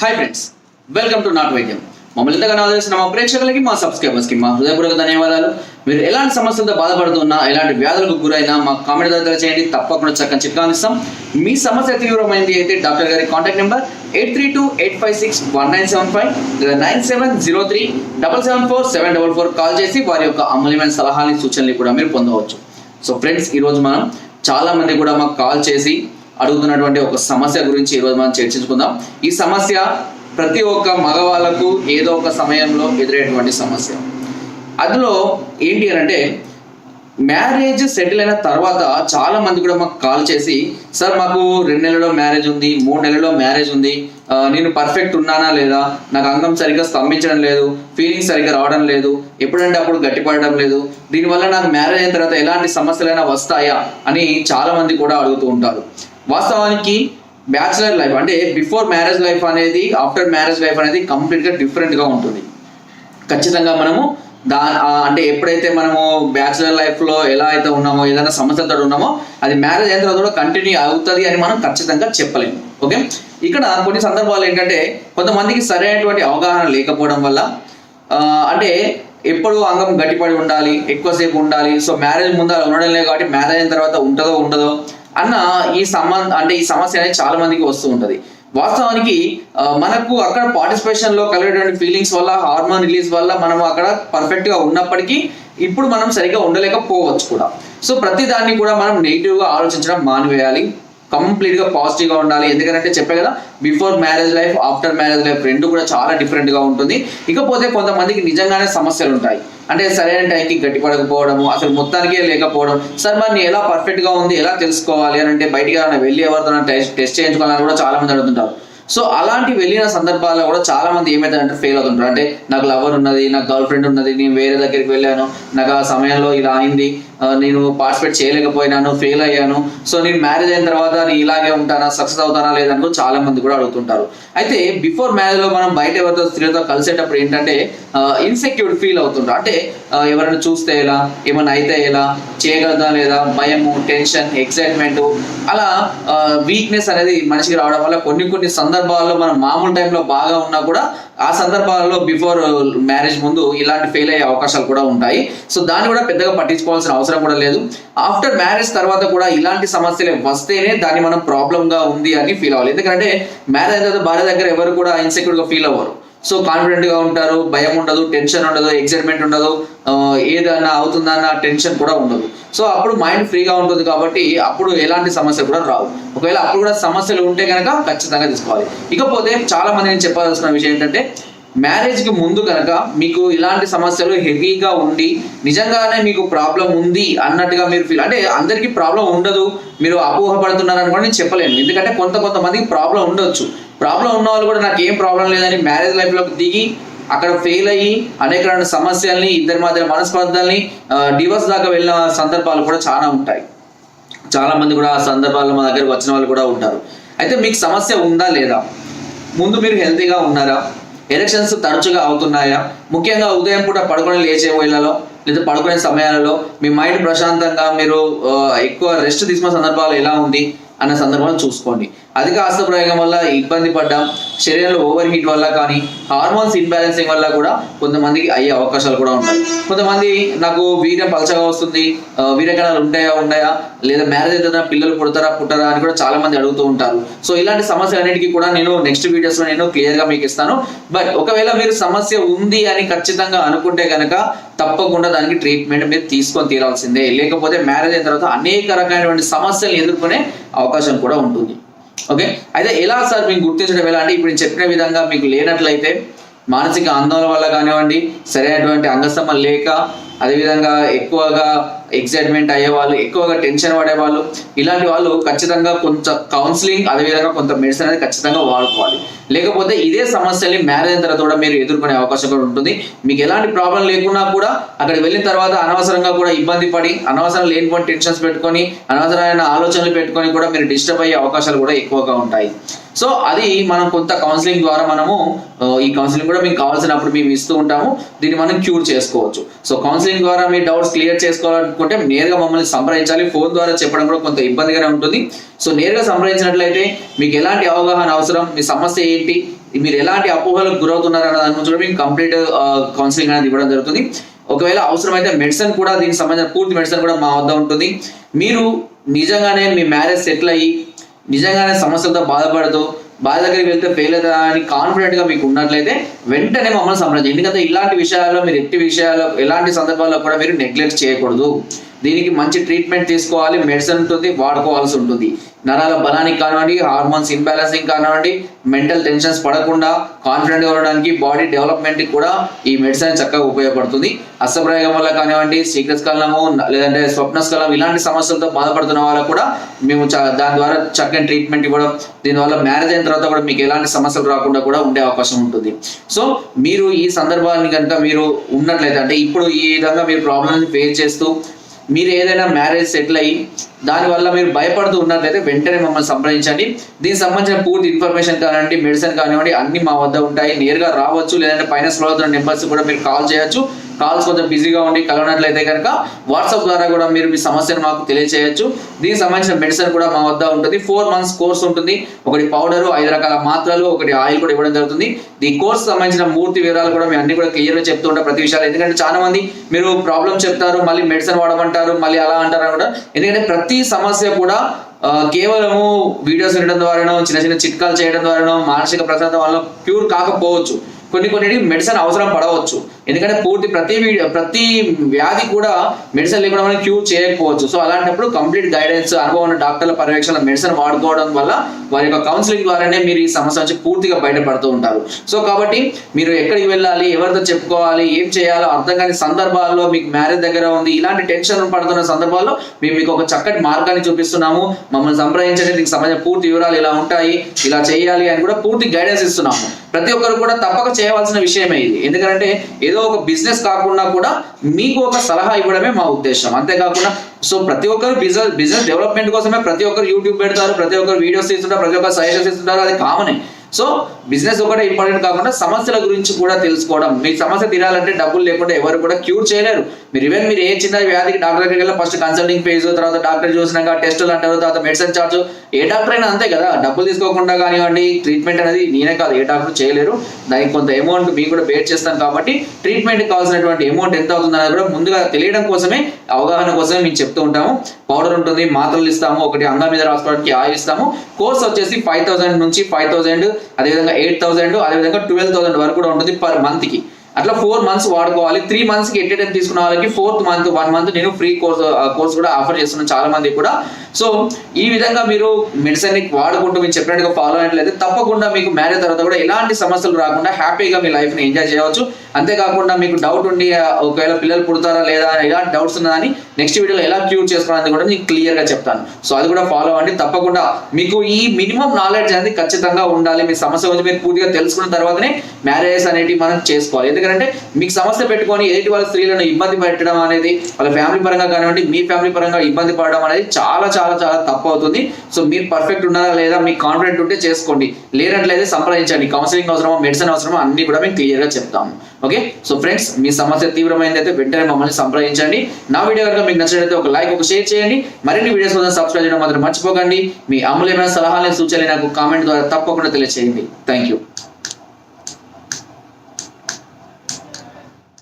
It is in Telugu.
హాయ్ ఫ్రెండ్స్ వెల్కమ్ టు నాట్ వైద్యం మమ్మల్ని ఇంతగా ఆదరిస్తున్న మా ప్రేక్షకులకి మా సబ్స్క్రైబర్స్కి మా హృదయపూర్వక ధన్యవాదాలు. మీరు ఎలాంటి సమస్యలతో బాధపడుతున్నా ఎలాంటి వ్యాధులకు గురైనా మా కామెంట్ దగ్గర చేయండి తప్పకుండా చక్కని చిట్కాలు ఇస్తాం మీ సమస్య తీవ్రమైంది అయితే డాక్టర్ గారి contact number eight three two eight five six one nine seven five లేదా nine seven zero three double seven four seven double four call చేసి వారి యొక్క అమూల్యమైన సలహాలని సూచనలు కూడా మీరు పొందవచ్చు. సో ఫ్రెండ్స్ ఈరోజు మనం చాలామంది కూడా మాకు కాల్ చేసి అడుగుతున్నటువంటి ఒక సమస్య గురించి ఈరోజు మనం చర్చించుకుందాం. ఈ సమస్య ప్రతి ఒక్క మగవాళ్ళకు ఏదో ఒక సమయంలో ఎదురయ్యేటువంటి సమస్య. అందులో ఏంటి అని అంటే మ్యారేజ్ సెటిల్ అయిన తర్వాత చాలా మంది కూడా మాకు కాల్ చేసి సార్ మాకు రెండు నెలల్లో మ్యారేజ్ ఉంది మూడు నెలల్లో మ్యారేజ్ ఉంది నేను పర్ఫెక్ట్ ఉన్నానా లేదా? నాకు అంగం సరిగ్గా స్తంభించడం లేదు ఫీలింగ్ సరిగ్గా రావడం లేదు ఎప్పుడంటే అప్పుడు గట్టిపడడం లేదు దీనివల్ల నాకు మ్యారేజ్ అయిన తర్వాత ఎలాంటి సమస్యలైనా వస్తాయా? అని చాలా మంది కూడా అడుగుతూ ఉంటారు. వాస్తవానికి బ్యాచిలర్ లైఫ్ అంటే బిఫోర్ మ్యారేజ్ లైఫ్ అనేది ఆఫ్టర్ మ్యారేజ్ లైఫ్ అనేది కంప్లీట్గా డిఫరెంట్గా ఉంటుంది. ఖచ్చితంగా మనము దా అంటే ఎప్పుడైతే మనము బ్యాచిలర్ లైఫ్లో ఎలా అయితే ఉన్నామో ఏదైనా సమస్యలతో ఉన్నామో అది మ్యారేజ్ అయిన తర్వాత కూడా కంటిన్యూ అవుతుంది అని మనం ఖచ్చితంగా చెప్పలేము. ఓకే? ఇక్కడ కొన్ని సందర్భాలు ఏంటంటే కొంతమందికి సరైనటువంటి అవగాహన లేకపోవడం వల్ల అంటే ఎప్పుడు అంగం గట్టిపడి ఉండాలి ఎక్కువసేపు ఉండాలి. సో మ్యారేజ్ ముందు అలా ఉండడం లేదు కాబట్టి మ్యారేజ్ అయిన తర్వాత ఉంటుందో ఉండదో అన్న ఈ సంబంధ అంటే ఈ సమస్య అనేది చాలా మందికి వస్తూ ఉంటుంది. వాస్తవానికి మనకు అక్కడ పార్టిసిపేషన్లో కలిగేటువంటి ఫీలింగ్స్ వల్ల హార్మోన్ రిలీజ్ వల్ల మనం అక్కడ పర్ఫెక్ట్గా ఉన్నప్పటికీ ఇప్పుడు మనం సరిగ్గా ఉండలేకపోవచ్చు కూడా. సో ప్రతి దాన్ని కూడా మనం నెగిటివ్గా ఆలోచించడం మానివేయాలి. కంప్లీట్గా పాజిటివ్గా ఉండాలి. ఎందుకంటే చెప్పే కదా before marriage life after marriage life రెండు కూడా చాలా డిఫరెంట్గా ఉంటుంది. ఇకపోతే కొంతమందికి నిజంగానే సమస్యలు ఉంటాయి. అంటే సరైన టైంకి గట్టిపడకపోవడము అసలు మొత్తానికే లేకపోవడం సార్ మరి నేను ఎలా పర్ఫెక్ట్గా ఉంది? ఎలా తెలుసుకోవాలి? అని అంటే బయటికి ఏమైనా వెళ్ళి ఎవరితో టెస్ట్ టెస్ట్ చేయించుకోవాలని కూడా చాలా మంది అడుగుతుంటారు. సో అలాంటి వెళ్ళిన సందర్భాల్లో కూడా చాలా మంది ఏమైతుందంటే ఫెయిల్ అవుతుంటారు. అంటే నాకు లవర్ ఉన్నది నాకు గర్ల్ ఫ్రెండ్ ఉన్నది నేను వేరే దగ్గరికి వెళ్ళాను నాకు ఆ సమయంలో ఇలా అయింది నేను పార్టిసిపేట్ చేయలేకపోయినాను ఫెయిల్ అయ్యాను. సో నేను మ్యారేజ్ అయిన తర్వాత నేను ఇలాగే ఉంటానా సక్సెస్ అవుతానా లేదనుకో చాలా మంది కూడా అడుగుతుంటారు. అయితే బిఫోర్ మ్యారేజ్లో మనం బయట ఎవరితో స్త్రీలతో కలిసేటప్పుడు ఏంటంటే ఇన్సెక్యూర్ ఫీల్ అవుతుంటారు అంటే ఎవరైనా చూస్తే ఎలా ఏమైనా అయితే ఎలా చేయగలదా లేదా భయము టెన్షన్ ఎక్సైట్మెంట్ అలా వీక్నెస్ అనేది మనిషికి రావడం వల్ల కొన్ని కొన్ని సందర్భాల్లో మనం మామూలు టైంలో బాగా ఉన్నా కూడా ఆ సందర్భాలలో బిఫోర్ మ్యారేజ్ ముందు ఇలాంటి ఫెయిల్ అయ్యే అవకాశాలు కూడా ఉంటాయి. సో దాన్ని కూడా పెద్దగా పట్టించుకోవాల్సిన అవసరం కూడా లేదు. ఆఫ్టర్ మ్యారేజ్ తర్వాత కూడా ఇలాంటి సమస్యలు వస్తేనే దాన్ని మనం ప్రాబ్లంగా ఉంది అని ఫీల్ అవ్వాలి. ఎందుకంటే మ్యారేజ్ అయిన తర్వాత భార్య దగ్గర ఎవరు కూడా ఇన్సెక్యూర్గా ఫీల్ అవ్వరు. సో కాన్ఫిడెంట్గా ఉంటారు భయం ఉండదు టెన్షన్ ఉండదు ఎక్సైట్మెంట్ ఉండదు ఏదైనా అవుతుందా అవుతుందన్న టెన్షన్ కూడా ఉండదు. సో అప్పుడు మైండ్ ఫ్రీగా ఉంటుంది కాబట్టి అప్పుడు ఎలాంటి సమస్యలు కూడా రావు. ఒకవేళ అప్పుడు కూడా సమస్యలు ఉంటే కనుక ఖచ్చితంగా తీసుకోవాలి. ఇకపోతే చాలా మంది నేను చెప్పాల్సిన విషయం ఏంటంటే మ్యారేజ్కి ముందు కనుక మీకు ఇలాంటి సమస్యలు హెవీగా ఉండి నిజంగానే మీకు ప్రాబ్లం ఉంది అన్నట్టుగా మీరు ఫీల్ అంటే అందరికీ ప్రాబ్లం ఉండదు మీరు అపోహపడుతున్నారని కూడా నేను చెప్పలేను. ఎందుకంటే కొంత కొంతమందికి ప్రాబ్లం ఉండొచ్చు. ప్రాబ్లం ఉన్న వాళ్ళు కూడా నాకు ఏం ప్రాబ్లం లేదని మ్యారేజ్ లైఫ్లోకి దిగి అక్కడ ఫెయిల్ అయ్యి అనేక రకమైన సమస్యల్ని ఇద్దరి మధ్య మనస్పర్ధల్ని డివోర్స్ దాకా వెళ్ళిన సందర్భాలు కూడా చాలా ఉంటాయి. చాలా మంది కూడా ఆ సందర్భాల్లో మా దగ్గరకు వచ్చిన వాళ్ళు కూడా ఉంటారు. అయితే మీకు సమస్య ఉందా లేదా? ముందు మీరు హెల్తీగా ఉన్నారా? ఎలక్షన్స్ తరచుగా అవుతున్నాయా? ముఖ్యంగా ఉదయం పూట పడుకొని లేచే వేళలో లేదా పడుకునే సమయాలలో మీ మైండ్ ప్రశాంతంగా మీరు ఎక్కువ రెస్ట్ తీసుకున్న సందర్భాలు ఎలా ఉంది? అన్న సందర్భాలు చూసుకోండి. అధిక ఆస్త ప్రయోగం వల్ల ఇబ్బంది పడ్డాం. శరీరంలో ఓవర్ హీట్ వల్ల కానీ హార్మోన్స్ ఇన్బ్యాలెన్సింగ్ వల్ల కూడా కొంతమందికి అయ్యే అవకాశాలు కూడా ఉంటాయి. కొంతమంది నాకు వీర్యం పలచగా వస్తుంది వీరకణాలు ఉంటాయా ఉన్నాయా లేదా మ్యారేజ్ అయితే పిల్లలు పుడతారా పుట్టరా అని కూడా చాలా మంది అడుగుతూ ఉంటారు. సో ఇలాంటి సమస్యలన్నిటికీ కూడా నేను నెక్స్ట్ వీడియోస్లో నేను క్లియర్గా మీకు ఇస్తాను. బట్ ఒకవేళ మీరు సమస్య ఉంది అని ఖచ్చితంగా అనుకుంటే కనుక తప్పకుండా దానికి ట్రీట్మెంట్ మీరు తీసుకొని తీరాల్సిందే. లేకపోతే మ్యారేజ్ అయిన తర్వాత అనేక రకమైనటువంటి సమస్యలు ఎదుర్కొనే అవకాశం కూడా ఉంటుంది. ఓకే అయితే ఎలా సార్ మీకు గుర్తించడం ఎలా? అంటే ఇప్పుడు నేను చెప్పిన విధంగా మీకు లేనట్లయితే మానసిక ఆందోళన వల్ల కానివ్వండి సరైనటువంటి అంగస్తమ లేక అదేవిధంగా ఎక్కువగా ఎగ్జైట్మెంట్ అయ్యేవాళ్ళు ఎక్కువగా టెన్షన్ పడేవాళ్ళు. ఇలాంటి వాళ్ళు ఖచ్చితంగా కొంత కౌన్సిలింగ్ అదేవిధంగా కొంత మెడిసిన్ అనేది ఖచ్చితంగా వాడుకోవాలి. లేకపోతే ఇదే సమస్యని మ్యారేజ్ అయిన తర్వాత కూడా మీరు ఎదుర్కొనే అవకాశం కూడా ఉంటుంది. మీకు ఎలాంటి ప్రాబ్లం లేకున్నా కూడా అక్కడికి వెళ్ళిన తర్వాత అనవసరంగా కూడా ఇబ్బంది పడి అనవసరం లేనిపోయిన టెన్షన్స్ పెట్టుకొని అనవసరమైన ఆలోచనలు పెట్టుకొని కూడా మీరు డిస్టర్బ్ అయ్యే అవకాశాలు కూడా ఎక్కువగా ఉంటాయి. సో అది మనం కొంత కౌన్సిలింగ్ ద్వారా మనము ఈ కౌన్సిలింగ్ కూడా మీకు కావాల్సినప్పుడు మేము ఇస్తూ ఉంటాము. దీన్ని మనం క్యూర్ చేసుకోవచ్చు. సో కౌన్సిలింగ్ ద్వారా మీ డౌట్స్ క్లియర్ చేసుకోవాలనుకుంటే నేరుగా మమ్మల్ని సంప్రదించాలి. ఫోన్ ద్వారా చెప్పడం కూడా కొంత ఇబ్బందిగానే ఉంటుంది. సో నేరుగా సంప్రదించినట్లయితే మీకు ఎలాంటి అవగాహన అవసరం? మీ సమస్య ఏంటి? మీరు ఎలాంటి అపోహలకు గురవుతున్నారు అన్న దాని గురించి మీకు కంప్లీట్ కౌన్సిలింగ్ అనేది ఇవ్వడం జరుగుతుంది. ఒకవేళ అవసరమైతే మెడిసిన్ కూడా దీనికి సంబంధించిన పూర్తి మెడిసిన్ కూడా మా వద్ద ఉంటుంది. మీరు నిజంగానే మీ మ్యారేజ్ సెటిల్ అయ్యి నిజంగానే సమస్యలతో బాధపడుతూ బాధ దగ్గరికి వెళ్తే ఫెయిల్ అవుతుందా అని కాన్ఫిడెంట్గా మీకు ఉన్నట్లయితే వెంటనే మమ్మల్ని సంప్రదించండి. ఎందుకంటే ఇలాంటి విషయాల్లో మీరు ఎట్టి విషయాల్లో ఎలాంటి సందర్భాల్లో కూడా మీరు నెగ్లెక్ట్ చేయకూడదు. దీనికి మంచి ట్రీట్మెంట్ తీసుకోవాలి మెడిసిన్ ఉంటుంది వాడుకోవాల్సి ఉంటుంది. నరాల బలానికి కానివ్వండి హార్మోన్స్ ఇంబ్యాలెన్సింగ్ కానివ్వండి మెంటల్ టెన్షన్స్ పడకుండా కాన్ఫిడెంట్గా ఉండడానికి బాడీ డెవలప్మెంట్కి కూడా ఈ మెడిసిన్ చక్కగా ఉపయోగపడుతుంది. అస్తప్రయోగం వల్ల కానివ్వండి శీఘ్రస్కలనము లేదంటే స్వప్నస్కలం ఇలాంటి సమస్యలతో బాధపడుతున్న వాళ్ళకు కూడా మేము చ- దాని ద్వారా చక్కని ట్రీట్మెంట్ ఇవ్వడం దీనివల్ల మ్యారేజ్ అయిన తర్వాత కూడా మీకు ఎలాంటి సమస్యలు రాకుండా కూడా ఉండే అవకాశం ఉంటుంది. సో మీరు ఈ సందర్భాన్ని కనుక మీరు ఉన్నట్లయితే అంటే ఇప్పుడు ఈ విధంగా మీరు ప్రాబ్లమ్ని ఫేస్ చేస్తూ మీరు ఏదైనా మ్యారేజ్ సెటిల్ అయ్యి దానివల్ల మీరు భయపడుతూ ఉన్నట్లయితే వెంటనే మమ్మల్ని సంప్రదించండి. దీనికి సంబంధించిన పూర్తి ఇన్ఫర్మేషన్ కానివ్వండి మెడిసిన్ కానివ్వండి అన్ని మా వద్ద ఉంటాయి. నేరుగా రావచ్చు లేదంటే పైన స్లో అవుతున్న నెంబర్స్ కూడా మీరు కాల్ చేయొచ్చు. కాల్స్ కొంచెం బిజీగా ఉండి కలవనట్లయితే కనుక వాట్సాప్ ద్వారా కూడా మీరు మీ సమస్యను మాకు తెలియచేయచ్చు. దీనికి సంబంధించిన మెడిసిన్ కూడా మా వద్ద ఉంటుంది. ఫోర్ మంత్స్ కోర్స్ ఉంటుంది. ఒకటి పౌడర్ ఐదు రకాల మాత్రలు ఒకటి ఆయిల్ కూడా ఇవ్వడం జరుగుతుంది. ఈ కోర్స్ సంబంధించిన పూర్తి వివరాలు కూడా మేము అన్ని కూడా క్లియర్గా చెప్తూ ఉంటాం ప్రతి విషయాలు. ఎందుకంటే చాలా మంది మీరు ప్రాబ్లం చెప్తారు మళ్ళీ మెడిసిన్ వాడమంటారు మళ్ళీ అలా అంటారు కూడా ఎందుకంటే ప్రతి సమస్య కూడా కేవలము వీడియోస్ వినడం ద్వారానో చిన్న చిన్న చిట్కాలు చేయడం ద్వారానో మానసిక ప్రశాంతం వల్ల ప్యూర్ కాకపోవచ్చు. కొన్ని కొన్ని మెడిసిన్ అవసరం పడవచ్చు. ఎందుకంటే పూర్తి ప్రతి ప్రతి వ్యాధి కూడా మెడిసిన్ లేకుండా మనం క్యూర్ చేయకపోవచ్చు. సో అలాంటప్పుడు కంప్లీట్ గైడెన్స్ అనుభవం ఉన్న డాక్టర్ల పర్యవేక్షణ మెడిసిన్ వాడుకోవడం వల్ల వారి యొక్క కౌన్సిలింగ్ ద్వారానే మీరు ఈ సమస్య నుంచి పూర్తిగా బయటపడుతూ ఉంటారు. సో కాబట్టి మీరు ఎక్కడికి వెళ్ళాలి ఎవరితో చెప్పుకోవాలి ఏం చేయాలో అర్థం కాని సందర్భాల్లో మీకు మ్యారేజ్ దగ్గర ఉంది ఇలాంటి టెన్షన్ పడుతున్న సందర్భాల్లో మేము మీకు ఒక చక్కటి మార్గాన్ని చూపిస్తున్నాము. మమ్మల్ని సంప్రదించండి దీనికి సంబంధించిన పూర్తి వివరాలు ఇలా ఉంటాయి ఇలా చేయాలి అని కూడా పూర్తి గైడెన్స్ ఇస్తున్నాము. ప్రతి ఒక్కరు కూడా తప్పక చేయవలసిన విషయమే ఇది. ఎందుకంటే ఏదో ఒక బిజినెస్ కాకుండా కూడా మీకు ఒక సలహా ఇవ్వడమే మా ఉద్దేశం. అంతేకాకుండా సో ప్రతి ఒక్కరు బిజినెస్ బిజినెస్ డెవలప్మెంట్ కోసమే ప్రతి ఒక్కరు యూట్యూబ్ పెడతారు ప్రతి ఒక్కరు వీడియోస్ తీస్తుంటారు ప్రతి ఒక్కరు సజెషన్స్ ఇస్తుంటారు అది కామనే. సో బిజినెస్ ఒకటే ఇంపార్టెంట్ కాకుండా సమస్యల గురించి కూడా తెలుసుకోవడం. మీ సమస్య తీరాలంటే డబ్బులు లేకుండా ఎవరు కూడా క్యూర్ చేయలేరు. మీరు ఈవెన్ మీరు ఏ చిన్న వ్యాధికి డాక్టర్ దగ్గరికి వెళ్ళి ఫస్ట్ కన్సల్టింగ్ ఫీజు తర్వాత డాక్టర్ చూసినాక టెస్టులు అంటారు తర్వాత మెడిసిన్ చార్జ్ ఏ డాక్టర్ అయినా అంతే కదా. డబ్బులు తీసుకోకుండా కానివ్వండి ట్రీట్మెంట్ అనేది నేనే కాదు ఏ డాక్టర్ చేయలేరు. దానికి కొంత అమౌంట్ మీకు కూడా బేర్ చేస్తాను కాబట్టి ట్రీట్మెంట్ కావాల్సినటువంటి అమౌంట్ ఎంత అవుతుంది అనేది కూడా ముందుగా తెలియడం కోసమే అవగాహన కోసమే మేము చెప్తూ ఉంటాము. పౌడర్ ఉంటుంది మాత్రలు ఇస్తాము ఒకటి అంగం మీద రాసుకోవడానికి ఆయిల్ ఇస్తాము. కోర్స్ వచ్చేసి ఫైవ్ థౌసండ్ నుంచి ఫైవ్ థౌసండ్ అదేవిధంగా ఎయిట్ థౌసండ్ అదేవిధంగా ట్వెల్వ్ థౌసండ్ వరకు కూడా ఉంటుంది పర్ మంత్కి అట్లా ఫోర్ మంత్స్ వాడుకోవాలి. త్రీ మంత్స్కి ఎట్ టైం తీసుకున్న వాళ్ళకి ఫోర్త్ మంత్ వన్ మంత్ నేను ఫ్రీ కోర్స్ కోర్స్ కూడా ఆఫర్ చేస్తున్నాను చాలా మంది కూడా. సో ఈ విధంగా మీరు మెడిసిన్ని వాడుకుంటూ మీరు చెప్పినట్టుగా ఫాలో అయినట్లయితే తప్పకుండా మీకు మ్యారేజ్ తర్వాత కూడా ఎలాంటి సమస్యలు రాకుండా హ్యాపీగా మీ లైఫ్ని ఎంజాయ్ చేయవచ్చు. అంతేకాకుండా మీకు డౌట్ ఉండి ఒకవేళ పిల్లలు పుడతారా లేదా అని ఎలాంటి డౌట్స్ ఉన్నా అని నెక్స్ట్ వీడియోలో ఎలా క్యూర్ చేసుకోవాలని కూడా నేను క్లియర్గా చెప్తాను. సో అది కూడా ఫాలో అవ్వండి. తప్పకుండా మీకు ఈ మినిమం నాలెడ్జ్ అనేది ఖచ్చితంగా ఉండాలి. మీ సమస్య గురించి మీరు పూర్తిగా తెలుసుకున్న తర్వాతనే మ్యారేజెస్ అనేటివి మనం చేసుకోవాలి. ఎందుకంటే మీకు సమస్య పెట్టుకొని ఎదుటి వాళ్ళ స్త్రీలను ఇబ్బంది పెట్టడం అనేది వాళ్ళ ఫ్యామిలీ పరంగా కానివ్వండి మీ ఫ్యామిలీ పరంగా ఇబ్బంది పడడం అనేది చాలా చాలా చాలా తప్పు అవుతుంది. సో మీరు పర్ఫెక్ట్ ఉన్నారా లేదా మీకు కాన్ఫిడెంట్ ఉంటే చేసుకోండి. లేనట్లయితే సంప్రదించండి. కౌన్సిలింగ్ అవసరమా మెడిసిన్ అవసరమా అన్ని కూడా మేము క్లియర్గా చెప్తాము. ఓకే సో ఫ్రెండ్స్ మీ సమస్య తీవ్రమైనది అయితే వెంటనే మమ్మల్ని సంప్రదించండి. నా వీడియో కనుక మీకు నచ్చినట్లయితే ఒక లైక్ ఒక షేర్ చేయండి. మరిన్ని వీడియోస్ కోసం సబ్స్క్రైబ్ చేయడం మాత్రం మర్చిపోకండి. మీ అమూల్యమైన సలహాలను సూచనలు నాకు కామెంట్ ద్వారా తప్పకుండా తెలియజేయండి థ్యాంక్ యూ